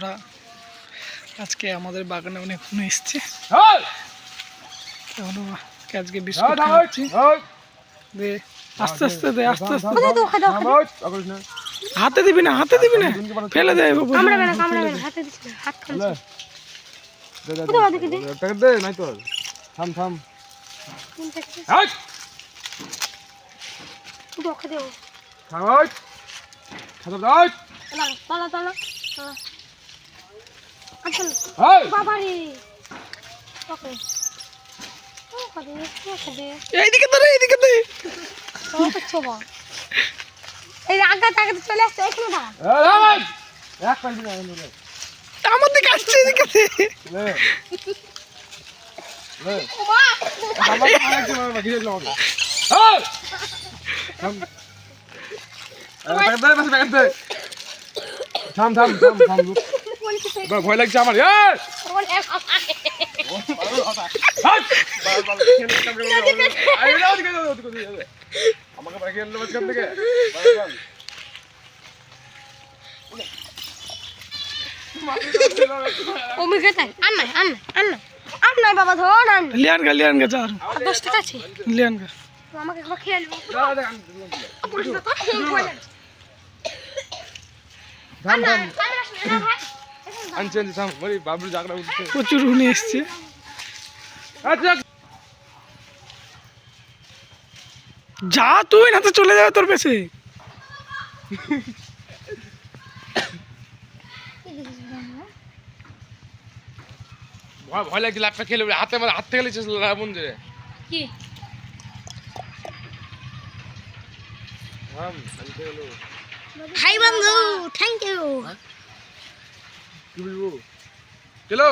বন্ধুরা আজকে আমাদের বাগানে অনেক হুন এসছে! আজকে বিস্কুট দে আস্তে আস্তে দে আস্তে আস্তে। হাতে দিবি না হাতে দিবি না ফেলে দে বাবু। কামড়াবে না কামড়াবে না হাতে দিচ্ছে হাত লে। খাচ্ছে দে, দে, কোথাও দে। ওদিকে দে। প্যাকেট দে, নাই। থাম, থাম। রে এইদিকে এই আগা তাকে চলে আসছে এখানে দাঁড়া থাম। আমার দিকে আসছে এদিকে! থাম। থাম, থাম, ভয় লাগছে আমার? আমাকে বাকি আনলো মাঝখান থেকে। বাবা ধর লিয়ান গা লিয়ান গা চার দশ টাকা আছে লিয়ান গা। আমাকে একবার খেয়ে নেব দাঁড়া, দাঁড়া, আনছি, আনছি, থাম। ওই বাবুর জাগড়া উঠছে। প্রচুর হুন এসছে আচ্ছা, যা তুই না তো চলে যাবে তোর পেছে ভয় ভয় লাগছে লাফটা খেলে। হাতে আমার হাত থেকে লেগেছে রাবণ যে কি। হাই বন্ধু থ্যাংক ইউ কি বলব চলো